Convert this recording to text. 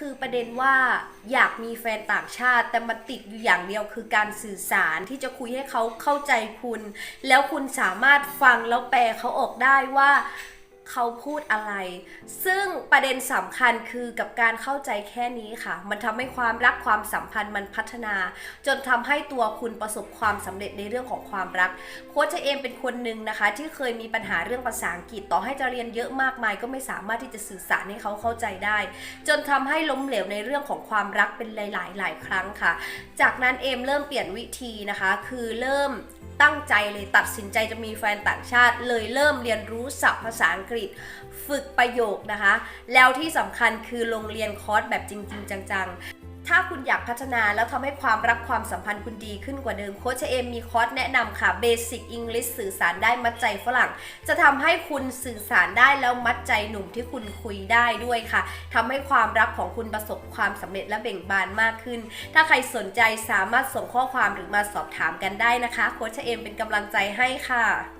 คือประเด็นว่าอยากมีแฟนต่างชาติ แต่มันติดอยู่อย่างเดียวคือการสื่อสารที่จะคุยให้เขาเข้าใจคุณ แล้วคุณสามารถฟังแล้วแปลเขาออกได้ว่า เขาพูดอะไร ซึ่งประเด็นสำคัญคือกับการเข้าใจแค่นี้ค่ะ มันทำให้ความรักความสัมพันธ์มันพัฒนา จนทำให้ตัวคุณประสบความสำเร็จในเรื่องของความรัก โค้ชเอมเป็นคนหนึ่งนะคะ ที่เคยมีปัญหาเรื่องภาษาอังกฤษต่อให้จะเรียนเยอะมากมาย ก็ไม่สามารถที่จะสื่อสารให้เขาเข้าใจได้ จนทำให้ล้มเหลวในเรื่องของความรักเป็นหลาย ๆ หลายครั้งค่ะ จากนั้นเอมเริ่มเปลี่ยนวิธีนะคะ คือเริ่ม ตั้งใจเลยตัดสินใจจะมีแฟนต่างชาติ เลยเริ่มเรียนรู้ศัพท์ภาษาอังกฤษ ฝึกประโยคนะคะ แล้วที่สำคัญคือลงเรียนคอร์สแบบจริง ๆ จังๆ ถ้าคุณอยากพัฒนาแล้วทำให้ความรักความสัมพันธ์คุณดีขึ้นกว่าเดิมโค้ชเอมมีคอร์สแนะนำค่ะ Basic English สื่อสารได้มัดใจฝรั่ง จะทำให้คุณสื่อสารได้แล้วมัดใจหนุ่มที่คุณคุยได้ด้วยค่ะทำให้ความรักของคุณประสบความสำเร็จและเบ่งบานมากขึ้น ถ้าใครสนใจสามารถส่งข้อความหรือมาสอบถามกันได้นะคะ โค้ชเอมเป็นกำลังใจให้ค่ะ